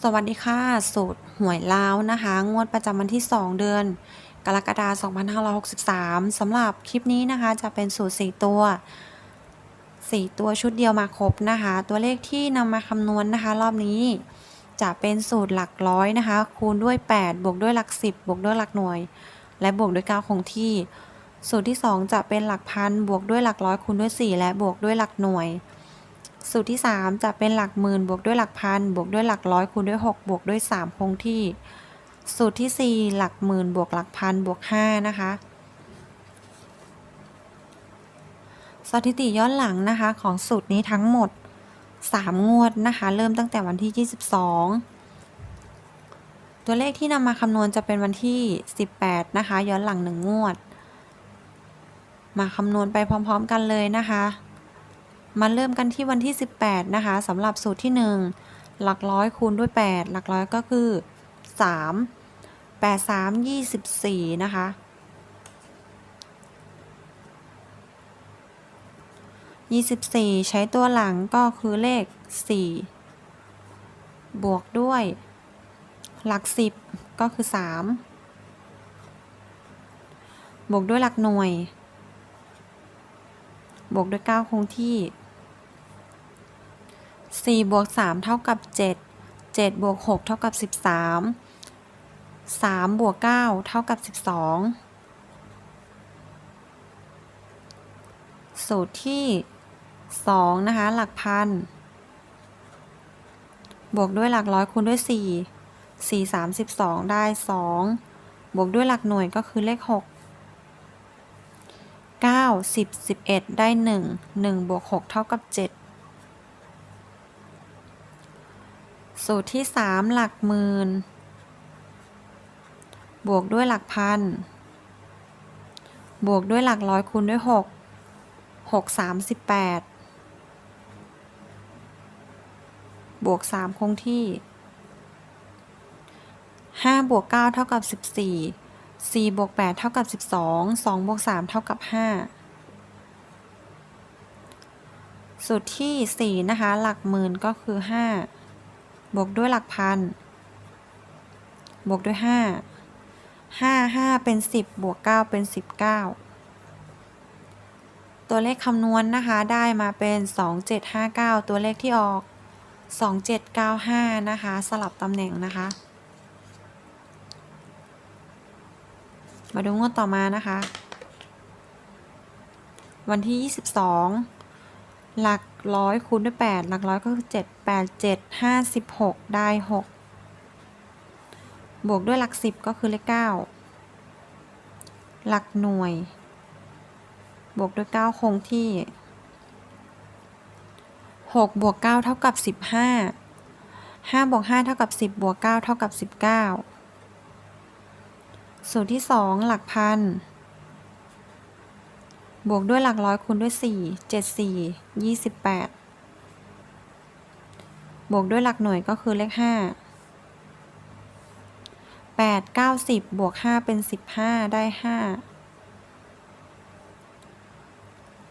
สวัสดีค่ะ สูตรหวยล้าวนะคะ งวดประจำวันที่ 2 เดือน กรกฎาคม2563สำหรับคลิปนี้นะคะ จะเป็นสูตร 4 ตัว 4 ตัวชุดเดียวมาครบนะคะ ตัวเลขที่นำมาคำนวณนะคะ รอบนี้จะเป็นสูตรหลักร้อยนะคะ คูณด้วย 8 บวกด้วยหลัก 10 บวกด้วยหลักหน่วย และบวกด้วย9คงที่ สูตรที่ 2 จะเป็นหลักพันบวกด้วยหลักร้อยคูณด้วย 4 และบวกด้วยหลักหน่วย สูตรที่ 3 จะเป็นหลักหมื่นบวกด้วยหลักพันบวกด้วยหลักร้อยคูณด้วย 6 บวกด้วย 3 คงที่ สูตรที่ 4 หลักหมื่นบวกหลักพันบวก5นะคะสถิติย้อนหลังนะคะของสูตรนี้ทั้งหมด 3 งวดนะคะ เริ่มตั้งแต่วันที่ 22 ตัวเลขที่นำมาคำนวณจะเป็นวันที่ 18 นะคะ ย้อนหลัง 1 งวด มาคำนวณไปพร้อม ๆ กันเลยนะคะ มาเริ่มกันที่วันที่ 18 นะคะสำหรับสูตรที่ 1 หลักร้อยคูณด้วย 8 หลักร้อยก็คือ 3 8 3 24 นะคะ 24 ใช้ตัวหลังก็คือเลข 4 บวกด้วย หลัก 10 ก็คือ 3 บวกด้วยหลักหน่วยบวกด้วย 9 คงที่ 4บวก3เท่ากับ 7 7บวก6เท่ากับ 13 3บวก9เท่ากับ 12 สูตรที่ 2 นะคะ หลักพัน บวกด้วยหลักร้อยคูณด้วย 4 4 32 ได้ 2 บวกด้วยหลักหน่วยก็คือเลข 6 9 10 11 ได้ 1 1บวก6เท่ากับ 7 สูตรที่ 3 หลักหมื่น บวกด้วยหลักพัน บวกด้วยหลักร้อยคูณด้วย 6 6 38 บวก 3 คงที่ 5 บวก 9 เท่ากับ 14 4 บวก 8 เท่ากับ 12 2 บวก 3 เท่ากับ 5 สูตรที่ 4 นะคะ หลักหมื่นก็คือ 5 บวกด้วยหลักพัน บวกด้วย 5 5 5 เป็น 10 บวก 9 เป็น 19 ตัวเลขคำนวณนนะคะ ได้มาเป็น 2759 ตัวเลขที่ออก 2795 นะคะ สลับตำแหน่งนะคะ มาดูงวดต่อมานะคะ วันที่ 22 หลักร้อยคูณด้วย 8 หลักร้อยก็คือ 7 8 7 56ได้6บวกด้วยหลัก10ก็คือเลข9หลักหน่วย บวกด้วย9คงที่6บวก9เท่ากับ15 5บวก5เท่ากับ10บวก9เท่ากับ19สูตรที่2หลักพันบวกด้วยหลักร้อยคูณด้วย4 7 4 28 บวกด้วยหลักหน่วยก็คือเลข 5 8 9 10 บวก 5 เป็น 15 ได้ 5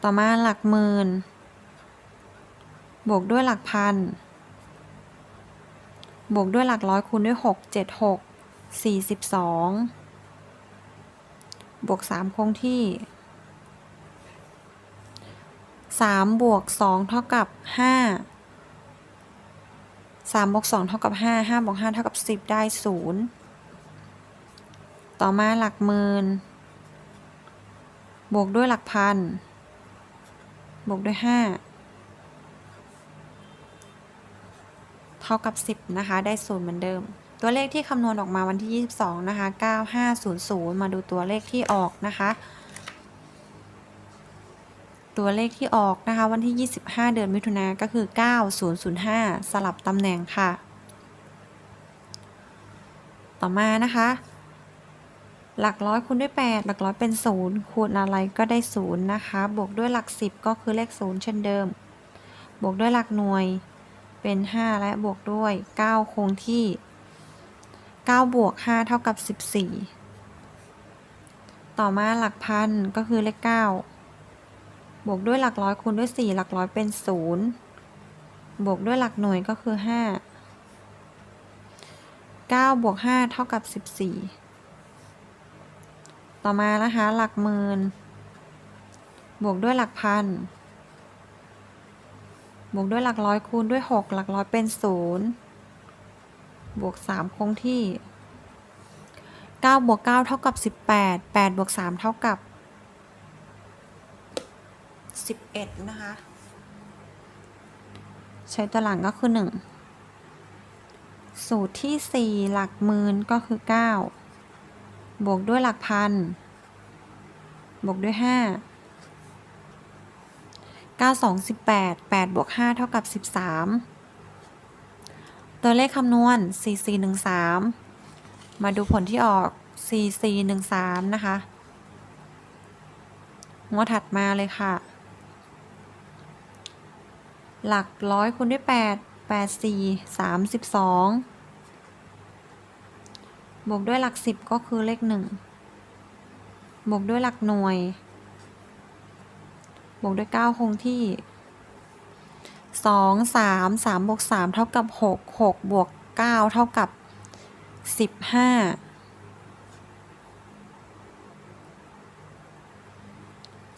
ต่อมาหลักหมื่น บวกด้วยหลักพัน บวกด้วยหลักร้อยคูณด้วย 6 7 6 42 บวก 3 คงที่ 3 บวก 2 เท่ากับ 5 3บวก2เท่ากับ 5 5บวก5เท่ากับ 10 ได้ 0 ต่อมาหลักหมื่น บวกด้วยหลักพัน บวกด้วย 5 เท่ากับ 10 นะคะ ได้ 0 เหมือนเดิม ตัวเลขที่คำนวณออกมาวันที่ 22 นะคะ 9500 มาดูตัวเลขที่ออกนะคะ ตัวเลขที่ออกนะคะ วันที่ 25 เดือนมิถุนาก็คือ 9005 สลับตำแหน่งค่ะ ต่อมานะคะ หลักร้อยคูณด้วย 8 หลักร้อยเป็น 0 คูณอะไรก็ได้ 0 นะคะ บวกด้วยหลัก 10 ก็คือเลข 0 เช่นเดิม บวกด้วยหลักหน่วยเป็น 5 และบวกด้วย 9 คงที่ 9 บวก 5 เท่ากับ 14 ต่อมาหลักพันก็คือเลข 9 บวกด้วยหลักร้อยคูณด้วย 4 หลักร้อยเป็น 0 บวกด้วยหลักหน่วยก็คือ 5 9 บวก 5 เท่ากับ 14 ต่อมานะคะหลักหมื่นบวกด้วยหลักพันบวกด้วยหลักร้อยคูณด้วย 6 หลักร้อยเป็น 0 บวก 3 คงที่ 9 บวก 9 เท่ากับ 18 8 บวก 3 เท่ากับ 11 นะคะ ใช้ตัวหลังก็คือ 1 สูตรที่ 4 หลักหมื่นก็คือ 9 บวกด้วยหลักพัน บวกด้วย 5 9 2 18 8บวก5เท่ากับ 13 ตัวเลขคำนวณ 4 4 1 3 มาดูผลที่ออก 4 4 1 3 นะคะงวดถัดมาเลยค่ะ หลักร้อยคูณด้วย 8 8 4 32 บวกด้วยหลัก 10 ก็คือเลข 1 บวกด้วยหลักหน่วย บวกด้วย 9 คงที่ 2 3 3บวก3เท่ากับ 6 6 บวก 9 เท่ากับ 15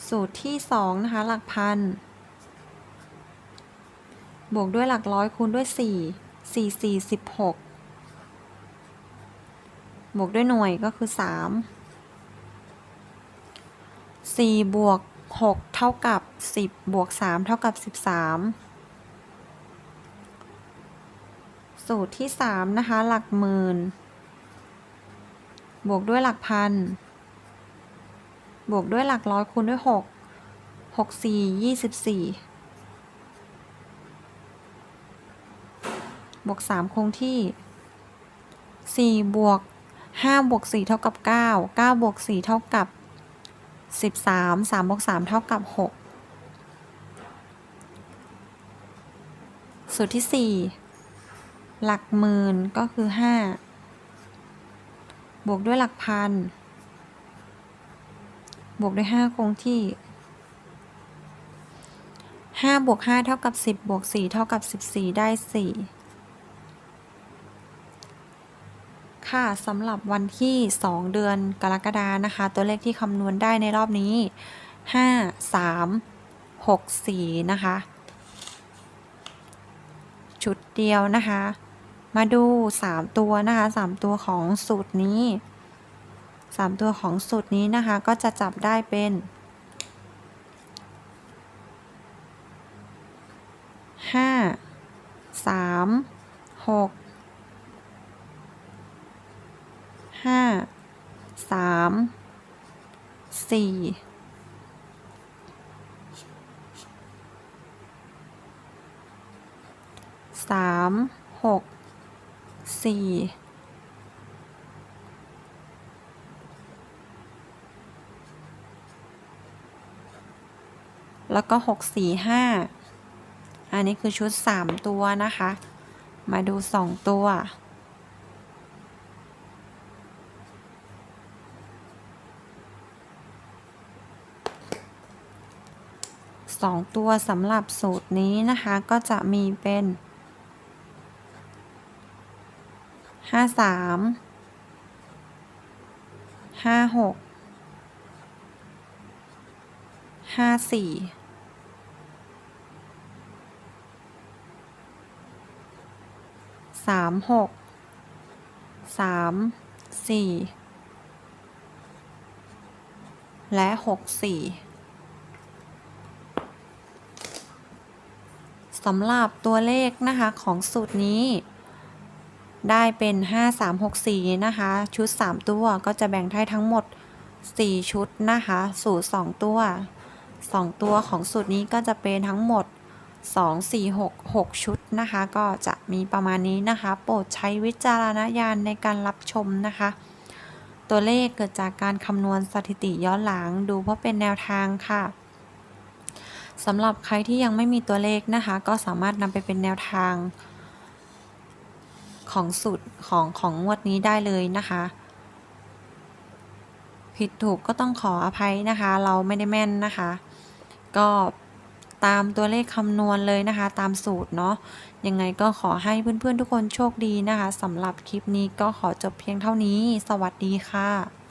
สูตรที่ 2 นะคะ หลักพัน บวกด้วยหลักร้อยคูณด้วย 4 4 4 16 บวกด้วยหน่วยก็คือ 3 4 บวก 6 เท่ากับ 10 บวก 3 เท่ากับ 13 สูตรที่ 3 นะคะ หลักหมื่น บวกด้วยหลักพัน บวกด้วยหลักร้อยคูณด้วย 6 6 4 24 บวก 3 คงที่ 4 บวก 5 บวก 4 เท่ากับ 9 9 บวก 4 เท่ากับ 13 3 บวก 3 เท่ากับ 6 สูตรที่ 4 หลักหมื่นก็คือ 5 บวกด้วยหลักพัน บวกด้วย 5 คงที่5บวก5เท่ากับ 10 บวก 4 เท่ากับ 14 ได้ 4 ค่ะสำหรับวันที่ 2 เดือนกรกฎานะคะ ตัวเลขที่คำนวณได้ในรอบนี้ 5 3 6 4 นะคะ ชุดเดียวนะคะ มาดู 3 ตัวนะคะ 3 ตัวของสูตรนี้ 3 ตัวของสูตรนี้นะคะ ก็จะจับได้เป็นห้าสามหก ห้าสามสี่สามหกสี่แล้วก็หกสี่ห้าอันนี้คือชุด3ตัวนะคะ มาดู2ตัว 2 ตัวสำหรับสูตรนี้นะคะก็จะมีเป็น 5 3 5 6 5 4 สามหกสามสี่และหกสี่ สำหรับตัวเลขนะคะของสูตรนี้ ได้เป็น 5 3 6 4 นะคะ ชุด 3 ตัวก็จะแบ่งได้ทั้งหมด 4 ชุดนะคะ สูตร 2 ตัว 2 ตัวของสูตรนี้ก็จะเป็นทั้งหมด 2 4 6 6 ชุดนะคะ ก็จะมีประมาณนี้นะคะ โปรดใช้วิจารณญาณในการรับชมนะคะ ตัวเลขเกิดจากการคำนวณสถิติย้อนหลังดูเพราะเป็นแนวทางค่ะ สำหรับใครที่ยังไม่มีตัวเลขนะคะ ก็สามารถนำไปเป็นแนวทางของสูตรของของงวดนี้ได้เลยนะคะ ผิดถูกก็ต้องขออภัยนะคะ เราไม่ได้แม่นนะคะ ก็ตามตัวเลขคำนวณเลยนะคะ ตามสูตรเนาะยังไงก็ขอให้เพื่อนๆทุกคนโชคดีนะคะสำหรับคลิปนี้ก็ขอจบเพียงเท่านี้ สวัสดีค่ะ